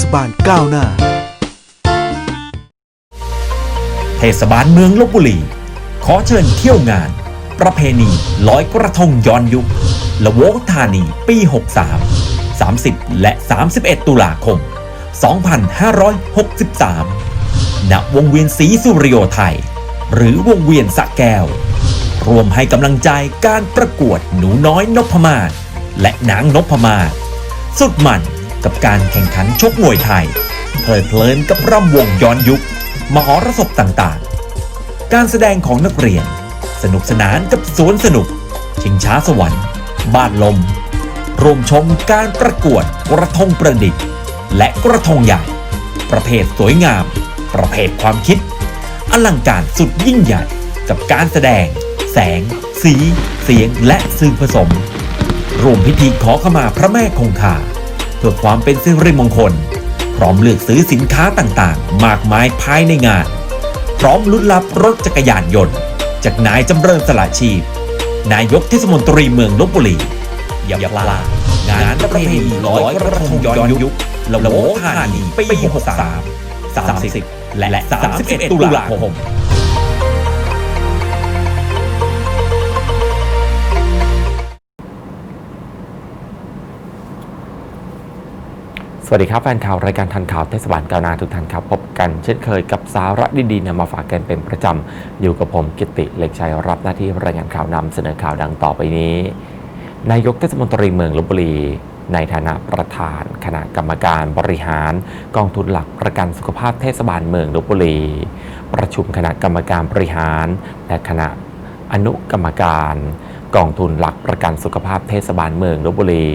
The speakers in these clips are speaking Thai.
ศบาลก้าวหน้า เทศบาลเมืองลบบุรี ขอเชิญเที่ยวงาน ประเพณีลอยกระทงย้อนยุคละโวธานีปี 63 30 และ 31 ตุลาคม 2563 ณ วงเวียนศรีสุริโยไทย หรือวงเวียนสะแก้ว รวมให้กำลังใจการประกวดหนูน้อยนพมาศและนางนพมาศสุดมัน กับการแข่งขันชกมวยไทย เพลิดเพลินกับร่ำวงย้อนยุค มหรสพต่างๆ การแสดงของนักเรียน สนุกสนานกับสวนสนุก ชิงช้าสวรรค์ บ้านลมรวมชมการประกวดกระทงประดิษฐ์ และกระทงใหญ่ ประเภทสวยงาม ประเภทความคิด อลังการสุดยิ่งใหญ่ กับการแสดง แสง สี เสียงและสื่อผสมรวมพิธีขอขมาพระแม่คงคา เพื่อความเป็นสิริมงคล พร้อมเลือกซื้อสินค้าต่างๆ มากมายภายในงาน พร้อมลุ้นรับรถจักรยานยนต์ จากนายจำเริญสละชีพ นายกเทศมนตรีเมืองลบบุรีอย่าพลาดงานประเพณีร้อยกระทงย้อนยุคละโวธานีปี63 30 และ 31 ตุลาคม สวัสดีครับแฟนข่าวรายการทันข่าวเทศบาลกาวนาทุกท่านครับ พบกันเช่นเคยกับสาระดีๆนำมาฝากกันเป็นประจำ อยู่กับผมกิตติเล็กชัยรับหน้าที่รายงานข่าวนำเสนอข่าวดังต่อไปนี้ นายกเทศมนตรีเมืองลบบุรี ในฐานะประธาน คณะกรรมการบริหาร กองทุนหลักประกันสุขภาพเทศบาลเมืองลบบุรี ประชุมคณะกรรมการบริหาร และคณะอนุกรรมการ กองทุนหลักประกันสุขภาพเทศบาลเมืองลบบุรี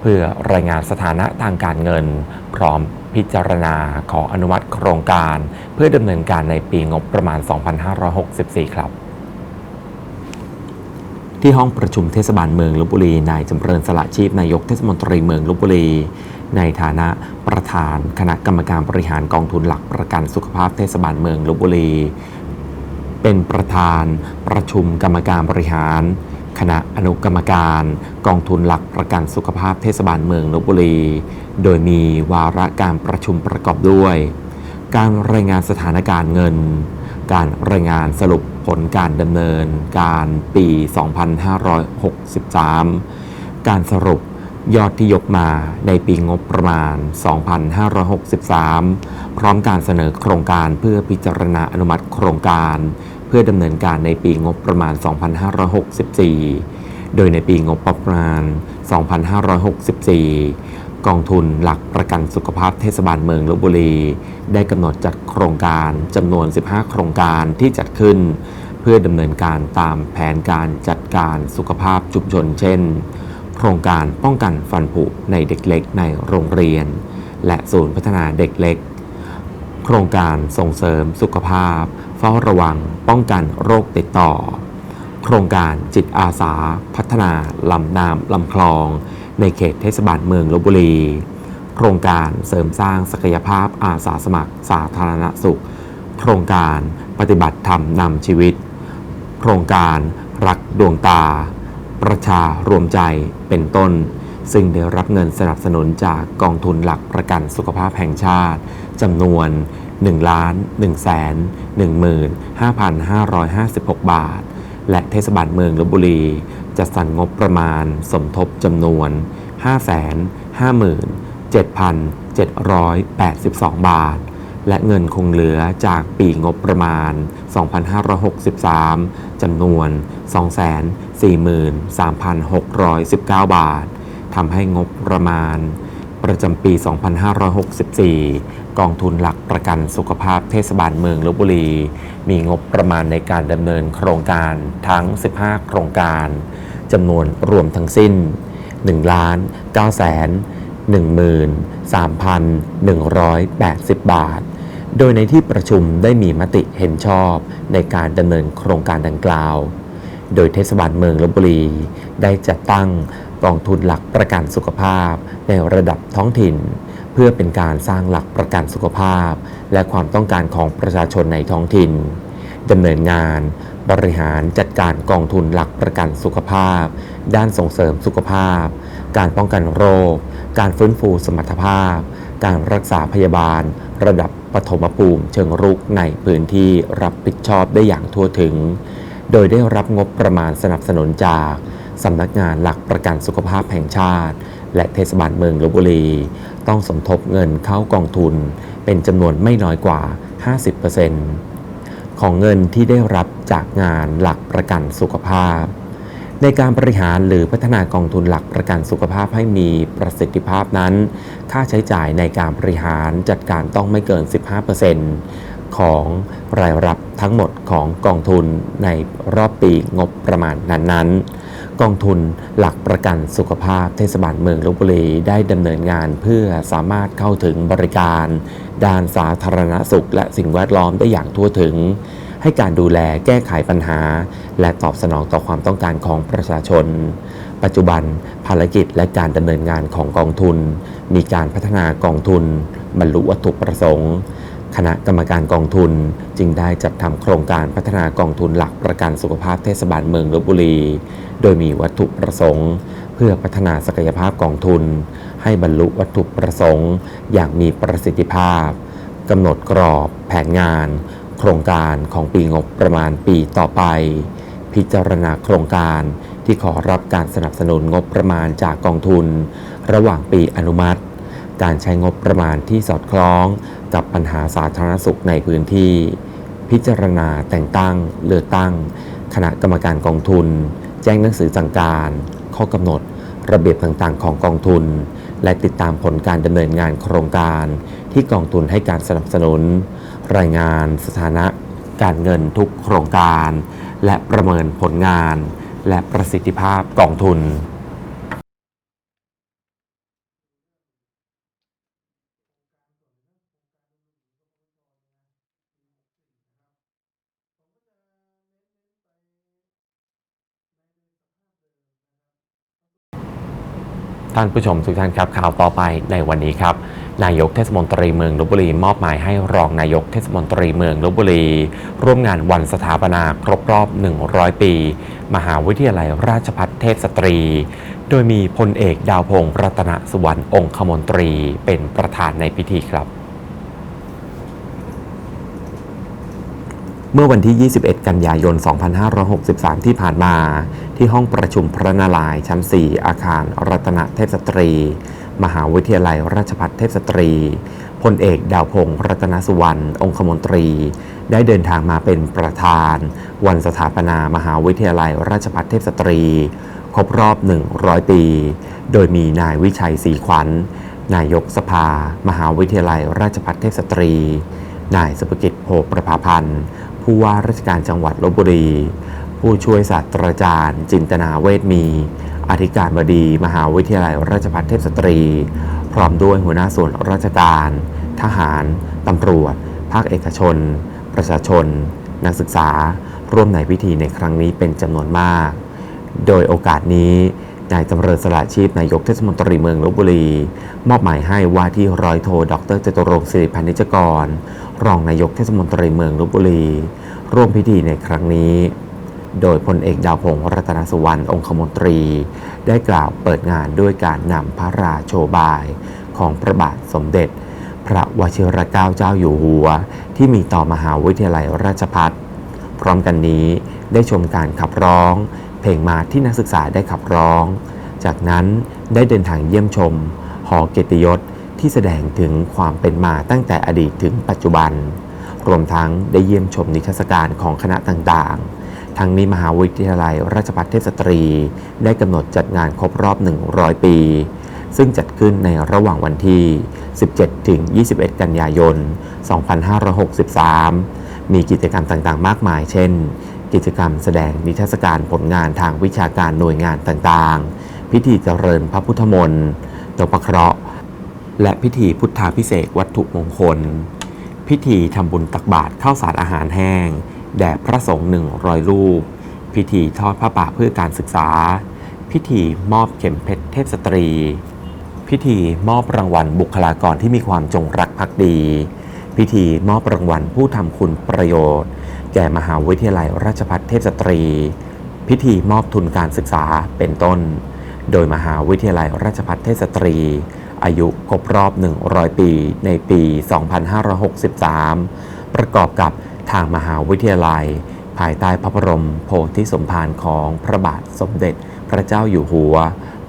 เพื่อรายงานสถานะทางการเงิน พร้อมพิจารณาขออนุมัติโครงการ เพื่อดำเนินการในปีงบประมาณ 2564 ครับ ที่ห้องประชุมเทศบาลเมืองลบบุรีนายจำเริญสละชีพนายกเทศมนตรีเมืองลบบุรี ในฐานะประธานคณะกรรมการบริหารกองทุนหลักประกันสุขภาพเทศบาลเมืองลบบุรี เป็นประธานประชุมกรรมการบริหาร คณะอนุกรรมการกองทุนหลักประกันสุขภาพเทศบาลเมืองลบบุรี โดยมีวาระการประชุมประกอบด้วย การรายงานสถานการณ์เงิน การรายงานสรุปผลการดำเนิน การปี 2563 การสรุปยอดที่ยกมาในปีงบประมาณ 2563 พร้อมการเสนอโครงการเพื่อพิจารณาอนุมัติโครงการ พื่อดำเนินการในปีงบประมาณ 2564 โดยในปีงบประมาณ 2564 กองทุนหลักประกันสุขภาพเทศบาลเมืองลบบุรี ได้กำหนดจัดโครงการจำนวน 15 โครงการที่จัดขึ้น เพื่อดำเนินการตามแผนการจัดการสุขภาพชุมชน เช่น โครงการป้องกันฟันผุในเด็กเล็กในโรงเรียน และศูนย์พัฒนาเด็กเล็ก โครงการส่งเสริมสุขภาพ ฝ้าระวัง ป้องกันโรคติดต่อ โครงการจิตอาสา พัฒนาลำน้ำลำคลอง ในเขตเทศบาลเมืองลบบุรี โครงการเสริมสร้างศักยภาพอาสาสมัครสาธารณสุข โครงการปฏิบัติธรรมนำชีวิต โครงการรักดวงตา ประชารวมใจเป็นต้นซึ่งได้รับเงินสนับสนุนจากกองทุนหลักประกันสุขภาพแห่งชาติจำนวน 1ล้าน1แสน15,556 บาท และเทศบาลเมืองลบบุรีจะสั่นงบประมาณสมทบจำนวน 557,782 บาท และเงินคงเหลือจากปีงบประมาณ 2563 จำนวน 243,619 บาท ทำให้งบประมาณ ประจำปี 2564 กองทุนหลักประกันสุขภาพเทศบาลเมืองลบบุรี มีงบประมาณในการดำเนินโครงการทั้ง 15 โครงการจำนวนรวมทั้งสิ้น 1 ล้าน9แสน13,180 บาท โดยในที่ประชุมได้มีมติเห็นชอบในการดำเนินโครงการดังกล่าว โดยเทศบาลเมืองลบบุรี ได้จัดตั้ง กองทุนหลักประกันสุขภาพ ในระดับท้องถิ่น เพื่อเป็นการสร้างหลักประกันสุขภาพ และความต้องการของประชาชนในท้องถิ่นดำเนินงานบริหารจัดการกองทุนหลักประกันสุขภาพ ด้านส่งเสริมสุขภาพ การป้องกันโรค การฟื้นฟูสมรรถภาพ การรักษาพยาบาล ระดับปฐมภูมิเชิงรุกในพื้นที่รับผิดชอบได้อย่างทั่วถึง โดยได้รับงบประมาณสนับสนุนจาก สำนักงานหลักประกันสุขภาพแห่งชาติ และเทศบาลเมืองลบบุรี ต้องสมทบเงินเข้ากองทุน เป็นจำนวนไม่น้อยกว่า 50%ของเงินที่ได้รับจากงานหลักประกันสุขภาพ ในการบริหารหรือพัฒนากองทุนหลักประกันสุขภาพให้มีประสิทธิภาพนั้น ค่าใช้จ่ายในการบริหารจัดการต้องไม่เกิน 15%ของรายรับทั้งหมดของกองทุนในรอบปีงบประมาณนั้นๆ กองทุนหลักประกันสุขภาพเทศบาลเมืองลบบุรีได้ดำเนินงานเพื่อสามารถเข้าถึงบริการ ด้านสาธารณสุข และสิ่งแวดล้อมได้อย่างทั่วถึง ให้การดูแลแก้ไขปัญหา และตอบสนองต่อความต้องการของประชาชน ปัจจุบันภารกิจและการดำเนินงานของกองทุน มีการพัฒนากองทุน บรรลุวัตถุประสงค์ คณะกรรมการกองทุน จึงได้จัดทำโครงการพัฒนากองทุนหลักประกันสุขภาพเทศบาลเมืองลบบุรี โดยมีวัตถุประสงค์ เพื่อพัฒนาศักยภาพกองทุน ให้บรรลุวัตถุประสงค์ อย่างมีประสิทธิภาพกำหนดกรอบ แผนงาน โครงการของปีงบประมาณปีต่อไป พิจารณาโครงการที่ขอรับการสนับสนุนงบประมาณจากกองทุน ระหว่างปีอนุมัติ การใช้งบประมาณที่สอดคล้อง กับปัญหาสาธารณสุขในพื้นที่ พิจารณาแต่งตั้ง เลือกตั้ง คณะกรรมการกองทุน แจ้งหนังสือสั่งการ ข้อกำหนด ระเบียบต่างๆ ของกองทุน และติดตามผลการดำเนินงานโครงการ ที่กองทุนให้การสนับสนุน รายงานสถานะ การเงินทุกโครงการ และประเมินผลงาน และประสิทธิภาพกองทุน ท่านผู้ชมทุกท่านครับข่าวต่อไปในวันนี้ครับ นายกเทศมนตรีเมืองลบบุรีมอบหมายให้รองนายกเทศมนตรีเมืองลบบุรี ร่วมงานวันสถาปนาครบรอบ 100 ปี มหาวิทยาลัยราชภัฏเทพสตรี โดยมีพลเอกดาวพงศ์รัตนสุวรรณองคมนตรีเป็นประธานในพิธีครับ เมื่อวันที่ 21 กันยายน 2563 ที่ผ่านมา ที่ห้องประชุมพระนารายณ์ชั้น 4 อาคารรัตนเทพสตรี มหาวิทยาลัยราชภัฏเทพสตรีพลเอกดาวพงศ์รัตนสุวรรณองคมนตรี ได้เดินทางมาเป็นประธาน วันสถาปนามหาวิทยาลัยราชภัฏเทพสตรี ครบรอบ 100 ปี โดยมีนายวิชัยศรีขวัญนายกสภา มหาวิทยาลัยราชภัฏเทพสตรี นายสุภกิจโภประภาพันธ์ ผู้ว่าราชการจังหวัดลบบุรี ผู้ช่วยศาสตราจารย์ จินตนาเวทมี อธิการบดี มหาวิทยาลัยราชภัฏเทพสตรี พร้อมด้วยหัวหน้าส่วนราชการ ทหาร ตำรวจ ภาคเอกชน ประชาชน นักศึกษา ร่วมในพิธีในครั้งนี้เป็นจำนวนมาก โดยโอกาสนี้ นายจำเริญสละชีพนายกเทศมนตรีเมืองลบบุรี มอบหมายให้ว่าที่ร้อยโทดรจตุรงค์สิริพันนิจกร รองนายกเทศมนตรีเมืองลบบุรี ร่วมพิธีในครั้งนี้ โดยพลเอกดาวพงศ์รัตนสุวรรณองคมนตรี ได้กล่าวเปิดงานด้วยการนำพระราโชบายของพระบาทสมเด็จ พระวชิรเกล้าเจ้าอยู่หัว ที่มีต่อมหาวิทยาลัยราชภัฏพร้อมกันนี้ได้ชมการขับร้อง เพลงมาที่นักศึกษาได้ขับร้อง จากนั้นได้เดินทางเยี่ยมชม หอเกียรติยศที่แสดงถึงความเป็นมาตั้งแต่อดีตถึงปัจจุบัน รวมทั้งได้เยี่ยมชมนิทรรศการของคณะต่างๆ ทั้งนี้มหาวิทยาลัยราชภัฏเทพสตรี ได้กำหนดจัดงานครบรอบ 100 ปี ซึ่งจัดขึ้นในระหว่างวันที่ 17 ถึง 21 กันยายน 2563 มีกิจกรรมต่างๆ มากมาย เช่น กิจกรรมแสดงนิทรรศการผลงานทางวิชาการหน่วยงานต่างๆ พิธีเจริญพระพุทธมนต์ตกประเคราะห์ และพิธีพุทธาพิเศษวัตถุมงคล พิธีทำบุญตักบาตรข้าวสารอาหารแห้ง แด่พระสงฆ์หนึ่งร้อยรูป พิธีทอดผ้าป่าเพื่อการศึกษา พิธีมอบเข็มเพชรเทพสตรี พิธีมอบรางวัลบุคลากรที่มีความจงรักภักดี พิธีมอบรางวัลผู้ทำคุณประโยชน์ แก่มหาวิทยาลัยราชภัฏเทพสตรี พิธีมอบทุนการศึกษาเป็นต้น โดยมหาวิทยาลัยราชภัฏเทพสตรี อายุครบรอบ 100 ปีในปี 2563 ประกอบกับทางมหาวิทยาลัย ภายใต้พระบรมโพธิสมภารของพระบาทสมเด็จพระเจ้าอยู่หัว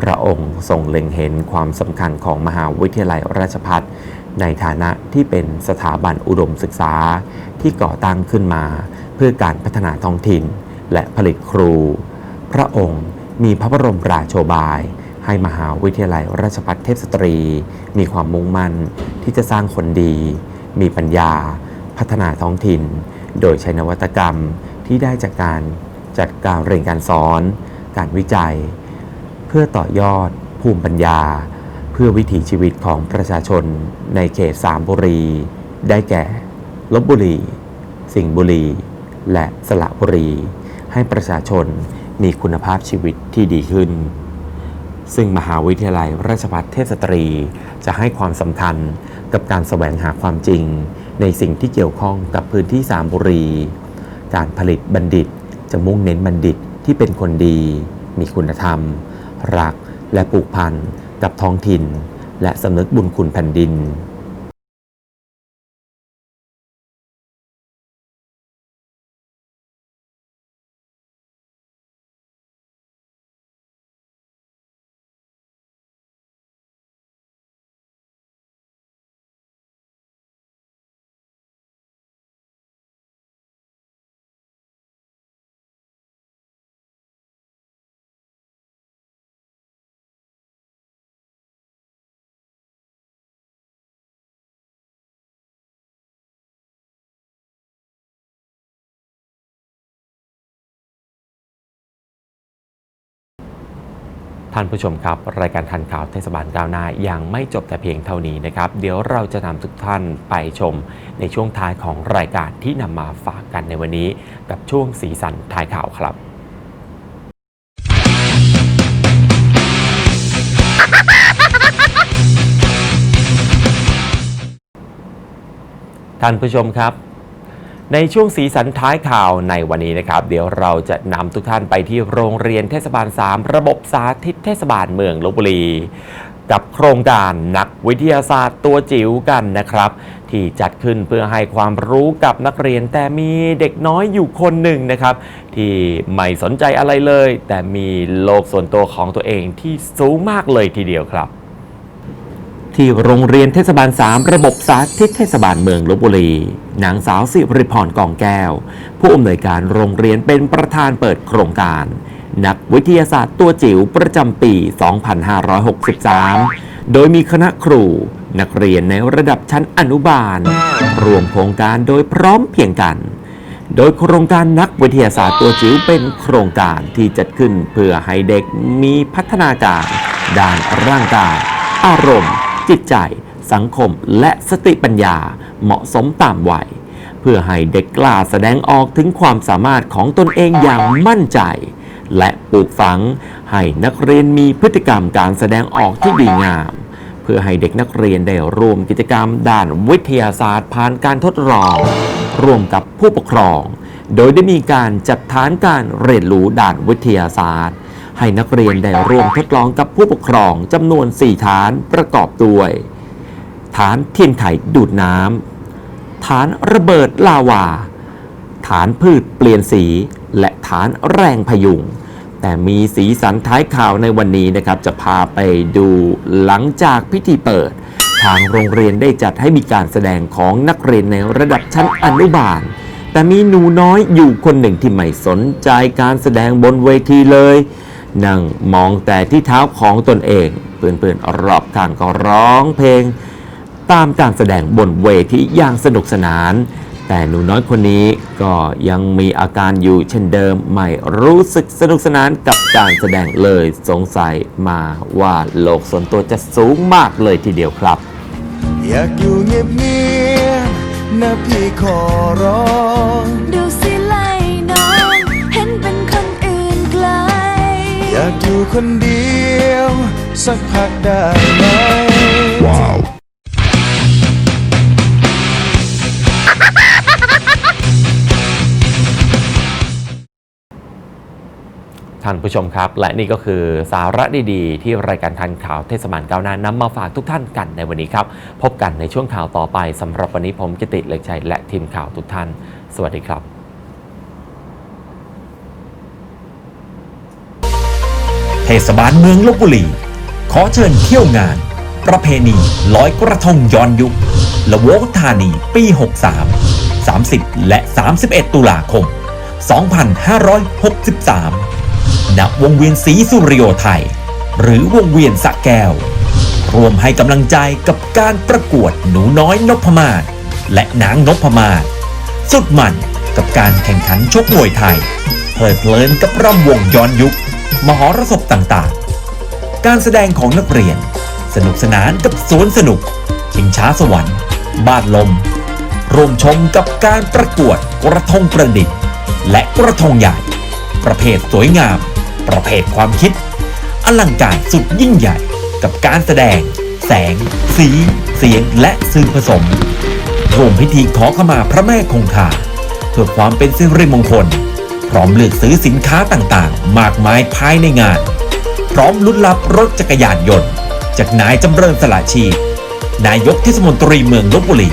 พระองค์ทรงเล็งเห็นความสำคัญของมหาวิทยาลัยราชภัฏ ในฐานะที่เป็นสถาบันอุดมศึกษาที่ก่อตั้งขึ้นมา เพื่อการพัฒนาท้องถิ่น และผลิตครู พระองค์มีพระบรมราโชบาย ให้มหาวิทยาลัยราชภัฏเทพสตรี มีความมุ่งมั่นที่จะสร้างคนดี มีปัญญา พัฒนาท้องถิ่น โดยใช้นวัตกรรมที่ได้จากการจัดการเรียนการสอน การวิจัย เพื่อต่อยอดภูมิปัญญา พื่อวิถีชีวิตของประชาชนในเขตสามบุรี ได้แก่ลบบุรี สิงห์บุรี และสระบุรี ให้ประชาชนมีคุณภาพชีวิตที่ดีขึ้น ซึ่งมหาวิทยาลัยราชภัฏเทพสตรี จะให้ความสำคัญกับการแสวงหาความจริง ในสิ่งที่เกี่ยวข้องกับพื้นที่สามบุรี การผลิตบัณฑิตจะมุ่งเน้นบัณฑิตที่เป็นคนดี มีคุณธรรม รักและผูกพัน กับท้องถิ่น และสำนึกบุญคุณแผ่นดิน ท่านผู้ชมครับ รายการทันข่าวเทศบาลก้าวหน้ายังไม่จบแต่เพียงเท่านี้นะครับ เดี๋ยวเราจะนำทุกท่านไปชมในช่วงท้ายของรายการที่นำมาฝากกันในวันนี้ กับช่วงสีสันท้ายข่าวครับท่านผู้ชมครับ ในช่วงสีสันท้ายข่าวในวันนี้นะครับ เดี๋ยวเราจะนำทุกท่านไปที่โรงเรียนเทศบาล 3 ระบบสาธิตเทศบาลเมืองลบบุรี กับโครงการนักวิทยาศาสตร์ตัวจิ๋วกันนะครับ ที่จัดขึ้นเพื่อให้ความรู้กับนักเรียนแต่มีเด็กน้อยอยู่คนหนึ่งนะครับ ที่ไม่สนใจอะไรเลย แต่มีโลกส่วนตัวของตัวเองที่สูงมากเลยทีเดียวครับ ที่โรงเรียนเทศบาล 3 ระบบสาธิตเทศบาลเมืองลบบุรี นางสาวสิริพรกองแก้ว ผู้อำนวยการโรงเรียนเป็นประธานเปิดโครงการ นักวิทยาศาสตร์ตัวจิ๋วประจำปี 2563 โดยมีคณะครู นักเรียนในระดับชั้นอนุบาล รวมโครงการโดยพร้อมเพียงกันโดยโครงการนักวิทยาศาสตร์ตัวจิ๋วเป็นโครงการที่จัดขึ้นเพื่อให้เด็กมีพัฒนาการ ด้านร่างกาย อารมณ์ จิตใจ สังคมและสติปัญญาเหมาะสมตามวัย เพื่อให้เด็กกล้าแสดงออกถึงความสามารถของตนเองอย่างมั่นใจ และปลูกฝัง ให้นักเรียนมีพฤติกรรมการแสดงออกที่ดีงามเพื่อให้เด็กนักเรียนได้ร่วมกิจกรรมด้านวิทยาศาสตร์ผ่านการทดลอง ร่วมกับผู้ปกครอง โดยได้มีการจัดฐานการเรียนรู้ด้านวิทยาศาสตร์ ให้นักเรียนได้ร่วมทดลองกับผู้ปกครองจำนวน 4 ฐานประกอบด้วย ฐานเทียนไขดูดน้ำฐานระเบิดลาวา ฐานพืชเปลี่ยนสี และฐานแรงพยุง แต่มีสีสันท้ายข่าวในวันนี้นะครับ จะพาไปดูหลังจากพิธีเปิด ทางโรงเรียนได้จัดให้มีการแสดงของนักเรียนในระดับชั้นอนุบาลแต่มีหนูน้อยอยู่คนหนึ่งที่ไม่สนใจการแสดงบนเวทีเลย นั่งมองแต่ที่เท้าของตนเองเพื่อนๆรอบข้างก็ร้องเพลง ตามการแสดงบนเวทีอย่างสนุกสนาน แต่หนูน้อยคนนี้ก็ยังมีอาการอยู่เช่นเดิมไม่รู้สึกสนุกสนานกับการแสดงเลยสงสัยมาว่าโลกส่วนตัวจะสูงมากเลยทีเดียวครับ อยากอยู่เงียบเงียบๆนะพี่ขอร้อง อยากอยู่คนเดียว สักพักได้ไหมคท่านผู้ชมครับ และนี่ก็คือสาระดีๆ ที่รายการทันข่าวเทศบาลก้าวหน้านำมาฝากทุกท่านกันในวันนี้ครับ พบกันในช่วงข่าวต่อไปสำหรับวันนี้ผมกิติเล็กชัยและทีมข่าวทุกท่าน สวัสดีครับ ทศบาลเมืองลบบุรี ขอเชิญเที่ยวงาน ประเพณีลอยกระทงย้อนยุคละโวธานีปี 63 30 และ 31 ตุลาคม 2563 ณ วงเวียนศรีสุริโยไทย หรือวงเวียนสะแก้ว รวมให้กำลังใจกับการประกวดหนูน้อยนพมาศและนางนพมาศสุดมันกับการแข่งขันชกมวยไทย เพลิดเพลินกับรำวงย้อนยุค มหรสพต่างๆ การแสดงของนักเรียน สนุกสนานกับสวนสนุก ชิงช้าสวรรค์ บ้านลมร่วมชมกับการประกวดกระทงประดิษฐ์ และกระทงใหญ่ ประเภทสวยงาม ประเภทความคิด อลังการสุดยิ่งใหญ่กับการแสดง แสง สี เสียงและสื่อผสมรวมพิธีขอขมาพระแม่คงคาเพื่อความเป็นสิริมงคล พร้อมเลือกซื้อสินค้าต่างๆ มากมายภายในงาน พร้อมลุ้นรับรถจักรยานยนต์ จากนายจำเริญสละชีพ นายกเทศมนตรีเมืองลบบุรี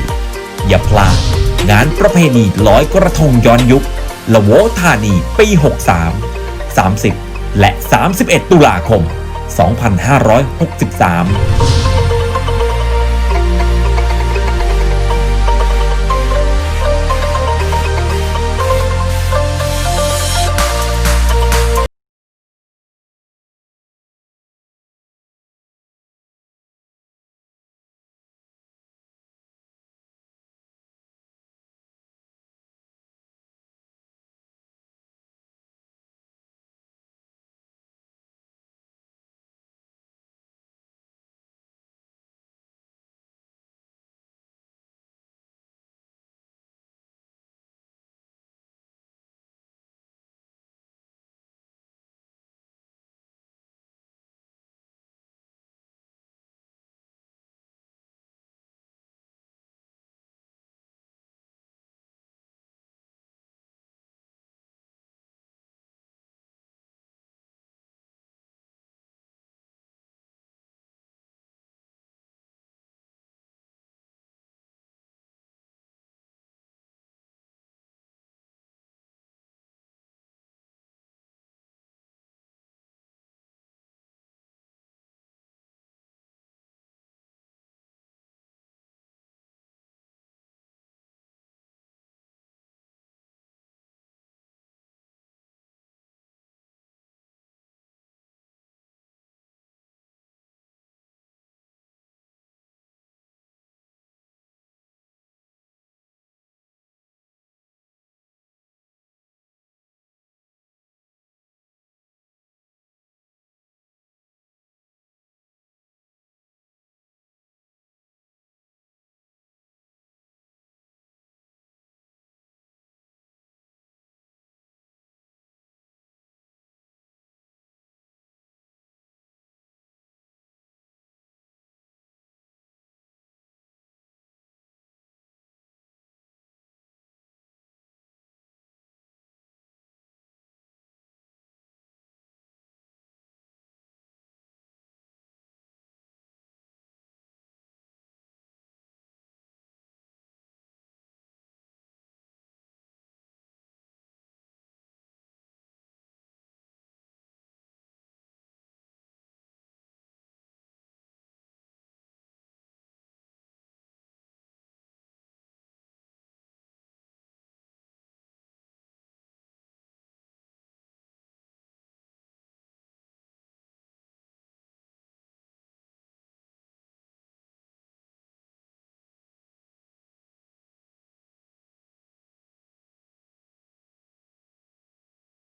อย่าพลาดงานประเพณีลอยกระทงย้อนยุคละโวธานีปี 63 30 และ 31 ตุลาคม 2563